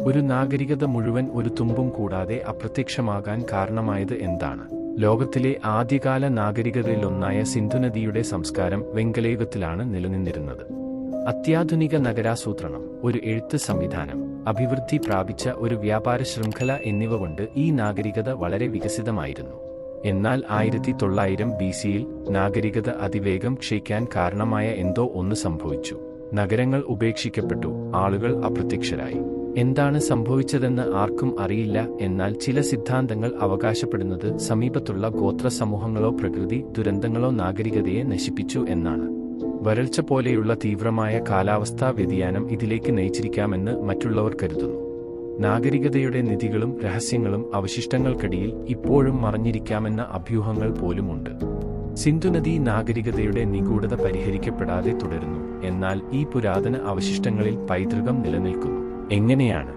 ഒരു നാഗരികത മുഴുവൻ ഒരു തുമ്പും കൂടാതെ അപ്രത്യക്ഷമാകാൻ കാരണമായത് എന്താണ്? ലോകത്തിലെ ആദ്യകാല നാഗരികതയിലൊന്നായ സിന്ധുനദിയുടെ സംസ്കാരം വെങ്കലയുഗത്തിലാണ് നിലനിന്നിരുന്നത്. അത്യാധുനിക നഗരാസൂത്രണം ഒരു എഴുത്ത് സംവിധാനം അഭിവൃദ്ധി പ്രാപിച്ച ഒരു വ്യാപാര ശൃംഖല എന്നിവ കൊണ്ട് ഈ നാഗരികത വളരെ വികസിതമായിരുന്നു. എന്നാൽ ആയിരത്തി തൊള്ളായിരം ബി സിയിൽ നാഗരികത അതിവേഗം ക്ഷയിക്കാൻ കാരണമായ എന്തോ ഒന്ന് സംഭവിച്ചു. നഗരങ്ങൾ ഉപേക്ഷിക്കപ്പെട്ടു ആളുകൾ അപ്രത്യക്ഷരായി. എന്താണ് സംഭവിച്ചതെന്ന് ആർക്കും അറിയില്ല. എന്നാൽ ചില സിദ്ധാന്തങ്ങൾ അവകാശപ്പെടുന്നത് സമീപത്തുള്ള ഗോത്ര സമൂഹങ്ങളോ പ്രകൃതി ദുരന്തങ്ങളോ നാഗരികതയെ നശിപ്പിച്ചു എന്നാണ്. വരൾച്ച പോലെയുള്ള തീവ്രമായ കാലാവസ്ഥാ വ്യതിയാനം ഇതിലേക്ക് നയിച്ചിരിക്കാമെന്ന് മറ്റുള്ളവർ കരുതുന്നു. നാഗരികതയുടെ നിധികളും രഹസ്യങ്ങളും അവശിഷ്ടങ്ങൾക്കിടയിൽ ഇപ്പോഴും മറഞ്ഞിരിക്കാമെന്ന അഭ്യൂഹങ്ങൾ പോലുമുണ്ട്. സിന്ധുനദി നാഗരികതയുടെ നിഗൂഢത പരിഹരിക്കപ്പെടാതെ തുടരുന്നു. എന്നാൽ ഈ പുരാതന അവശിഷ്ടങ്ങളിൽ പൈതൃകം നിലനിൽക്കുന്നു. എങ്ങനെയാണ്?